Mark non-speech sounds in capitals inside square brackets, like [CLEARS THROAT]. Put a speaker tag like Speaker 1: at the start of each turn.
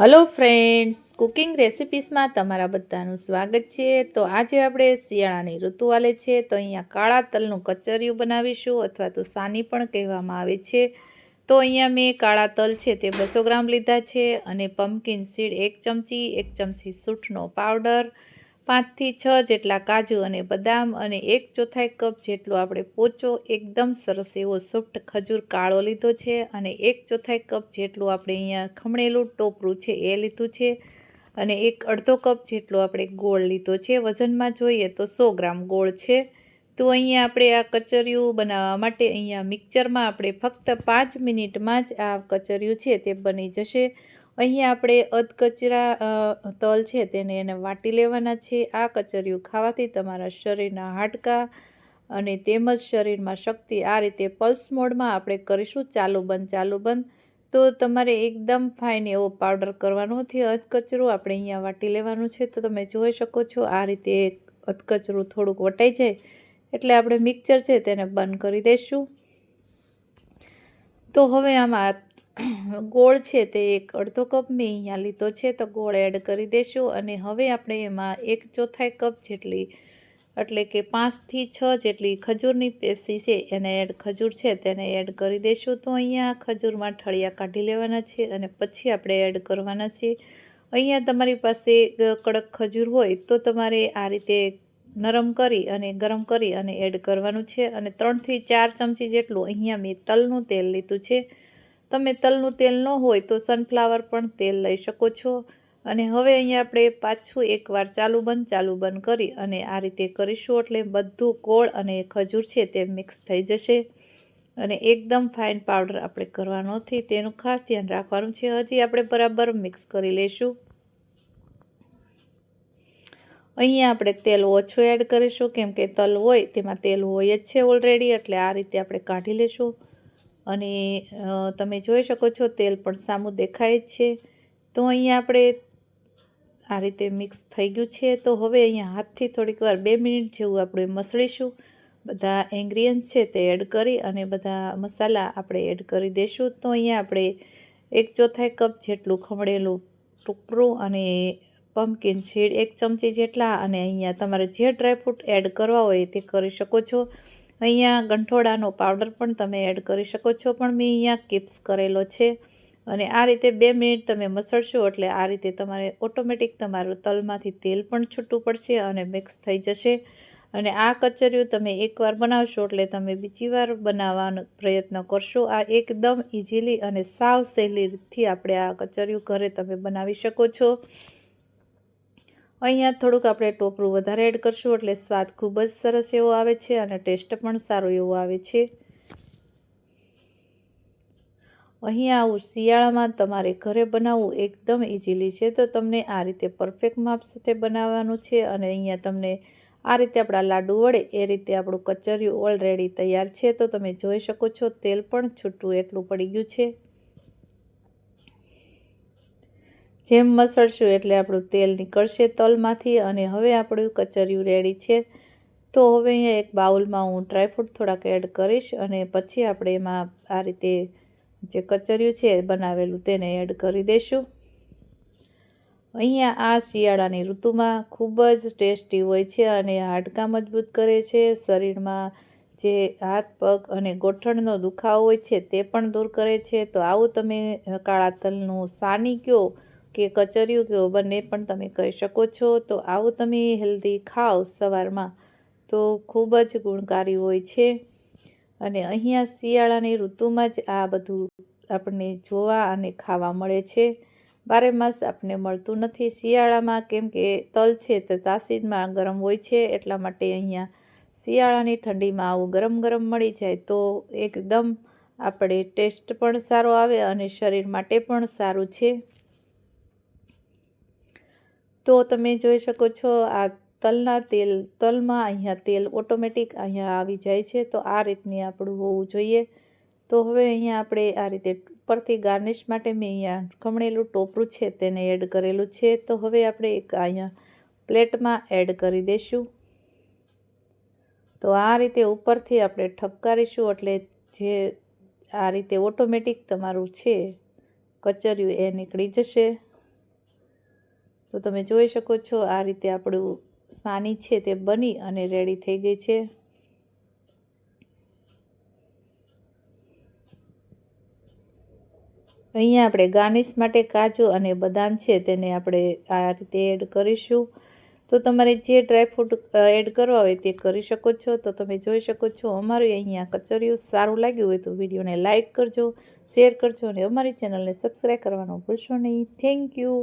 Speaker 1: Hello friends cooking રેસિપીસમાં તમારા બધાનું સ્વાગત છે. તો આજે આપણે શિયાળાની ઋતુ આલે છે. તો અહીંયા કાળા તલનું કચરિયું બનાવીશું અથવા તો સાની પણ કહેવામાં આવે છે. તો અહીંયા મેં કાળા તલ છે તે બસો ગ્રામ લીધા છે અને પમ્પકિન સીડ એક ચમચી એક ચમચી સૂંઠનો પાવડર પાંચથી છ જેટલા કાજુ અને બદામ અને એક ચોથાઈ કપ જેટલો આપણે પોચો એકદમ સરસ એવો સોફ્ટ ખજૂર કાળો લીધો છે અને એક ચોથાઈ કપ જેટલું આપણે અહીંયા ખમણેલું ટોપરું છે એ લીધું છે અને એક અડધો કપ જેટલો આપણે ગોળ લીધો છે. વજનમાં જોઈએ તો સો ગ્રામ ગોળ છે. તો અહીંયા આપણે આ કચરિયું બનાવવા માટે અહીંયા મિક્સરમાં આપણે ફક્ત પાંચ મિનિટમાં જ આ કચરિયું છે તે બની જશે. અહીંયા આપણે અધકચરા તલ છે તેને એને વાટી લેવાના છે. આ કચરિયું ખાવાથી તમારા શરીરના હાડકા અને તેમજ શરીરમાં શક્તિ આ રીતે પલ્સ મોડમાં આપણે કરીશું ચાલુ બંધ ચાલુ બંધ. તો તમારે એકદમ ફાઇન એવો પાવડર કરવાનો નથી અધકચરું આપણે અહીંયા વાટી લેવાનું છે. તો તમે જોઈ શકો છો આ રીતે અધકચરું થોડુંક વટાઈ જાય. એટલે આપણે મિક્સર છે તેને બંધ કરી દઈશું. તો હવે આમાં [CLEARS THROAT] ગોળ છે તે એક અડધો કપ મેં અહીંયા લીધો છે, તો ગોળ એડ કરી દઈશું અને હવે આપણે એમાં એક ચોથાઈ કપ જેટલી, એટલે કે પાંચથી છ જેટલી ખજૂરની પેસી છે, એને એડ ખજૂર છે, તેને એડ કરી દઈશું તો અહીંયા ખજૂરમાં ઠળિયા કાઢી લેવાના છે અને પછી આપણે એડ કરવાના છે અહીંયા તમારી પાસે કડક ખજૂર હોય તો તમારે આ રીતે નરમ કરી અને ગરમ કરી અને એડ કરવાનું છે. અને ત્રણથી ચાર ચમચી જેટલું અહીંયા મેં તલનું તેલ લીધું છે. તમે તલનું તેલ ન હોય તો સનફ્લાવર પણ તેલ લઈ શકો છો. અને હવે અહીંયા આપણે પાછું એકવાર ચાલુ બંધ ચાલુ બંધ કરી અને આ રીતે કરીશું એટલે બધું કોળ અને ખજૂર છે તે મિક્સ થઈ જશે. અને એકદમ ફાઇન પાવડર આપણે કરવાનો નથી તેનું ખાસ ધ્યાન રાખવાનું છે. હજી આપણે બરાબર મિક્સ કરી લઈશું. અહીંયા આપણે તેલ ઓછું એડ કરીશું, કેમ કે તલ હોય તેમાં તેલ હોય જ છે ઓલરેડી એટલે આ રીતે આપણે કાઢી લઈશું. અને તમે જોઈ શકો છો તેલ પણ સામું દેખાય છે. તો અહીંયા આપણે આ રીતે મિક્સ થઈ ગયું છે. તો હવે અહીંયા હાથથી થોડીક વાર બે મિનિટ જેવું આપણે મસળીશું. બધા ઇન્ગ્રીડિયન્ટ્સ છે તે એડ કરી અને બધા મસાલા આપણે એડ કરી દઈશું. તો અહીંયા આપણે એક ચોથાઈ કપ જેટલું ખમણેલું ટુકડું અને પમ્પકિન સીડ એક ચમચી જેટલા અને અહીંયા તમારે જે ડ્રાયફ્રૂટ એડ કરવા હોય તે કરી શકો છો. અહીંયા ગંઠોડાનો પાવડર પણ તમે એડ કરી શકો છો, પણ મેં અહીંયા કિપ્સ કરેલો છે. અને આ રીતે બે મિનિટ તમે મસળશો એટલે આ રીતે તમારે ઓટોમેટિક તમારું તલમાંથી તેલ પણ છૂટું પડશે અને મિક્સ થઈ જશે. અને આ કચરિયું તમે એકવાર બનાવશો એટલે તમે બીજી વાર બનાવવાનો પ્રયત્ન કરશો. આ એકદમ ઇઝીલી અને સાવ સહેલી રીતથી આપણે આ કચરિયું ઘરે તમે બનાવી શકો છો. અહીંયા થોડુંક આપણે ટોપરું વધારે એડ કરશું એટલે સ્વાદ ખૂબ જ સરસ એવો આવે છે અને ટેસ્ટ પણ સારો એવો આવે છે. અહીંયા આવું શિયાળામાં તમારે ઘરે બનાવવું એકદમ ઇઝીલી છે, તો તમને આ રીતે પરફેક્ટ માપ સાથે બનાવવાનું છે અને અહીંયા તમને આ રીતે આપણા લાડુ વડે, એ રીતે આપણું કચરિયું ઓલરેડી તૈયાર છે, તો તમે જોઈ શકો છો તેલ પણ છૂટું એટલું પડી ગયું છે. જેમ મસળશું એટલે આપણું તેલ નીકળશે તલમાંથી અને હવે આપણું કચરિયું રેડી છે. તો હવે અહીંયા એક બાઉલમાં હું ડ્રાયફ્રૂટ થોડાક એડ કરીશ અને પછી આપણે એમાં આ રીતે જે કચરિયું છે બનાવેલું તેને એડ કરી દઈશું અહીંયા આ શિયાળાની ઋતુમાં ખૂબ જ ટેસ્ટી હોય છે અને હાડકાં મજબૂત કરે છે. શરીરમાં જે હાથ, પગ અને ગોઠણનો દુખાવો હોય છે તે પણ દૂર કરે છે. તો આવું તમે કાળા તલનું સાની કયો કે કચરિયું કે બંને પણ તમે કહી શકો છો, તો આવું તમે હેલ્ધી ખાઓ સવારમાં. તો ખૂબ જ ગુણકારી હોય છે. અને અહીંયા શિયાળાની ઋતુમાં જ આ બધું આપણને જોવા અને ખાવા મળે છે. બારે માસ આપણને મળતું નથી. શિયાળામાં કેમ કે તલ છે તે તાસીદમાં ગરમ હોય છે, એટલા માટે અહીંયા શિયાળાની ઠંડીમાં આવું ગરમ ગરમ મળી જાય તો એકદમ આપણે ટેસ્ટ પણ સારો આવે અને શરીર માટે પણ સારું છે. તો તમે જોઈ શકો છો, આ તલના તેલ, તલમાં અહીંયા તેલ ઓટોમેટિક અહીંયા આવી જાય છે, તો આ રીતની આપણું હોવું જોઈએ. તો હવે અહીંયા આપણે આ રીતે ઉપરથી ગાર્નિશ માટે મેં અહીંયા ખમણેલું ટોપરું છે તેને એડ કરેલું છે. તો હવે આપણે એક અહીંયા પ્લેટમાં એડ કરી દઈશું. તો આ રીતે ઉપરથી આપણે ઠપકારીશું, એટલે જે આ રીતે ઓટોમેટિક તમારું છે, કચરિયું એ નીકળી જશે. તો તમે જોઈ શકો છો આ રીતે આપણું સાની છે તે બની અને રેડી થઈ ગઈ છે. અહીંયા આપણે ગાર્નિશ માટે કાજુ અને બદામ છે તેને આપણે આ રીતે એડ કરીશું. તો તમારે જે ડ્રાયફ્રૂટ એડ કરવા હોય તે કરી શકો છો. તો તમે જોઈ શકો છો અમારું અહીંયા કચરિયું સારું લાગ્યું હોય તો વિડીયોને લાઇક કરજો શેર કરજો અને અમારી ચેનલને સબસ્ક્રાઈબ કરવાનું ભૂલશો નહીં. Thank you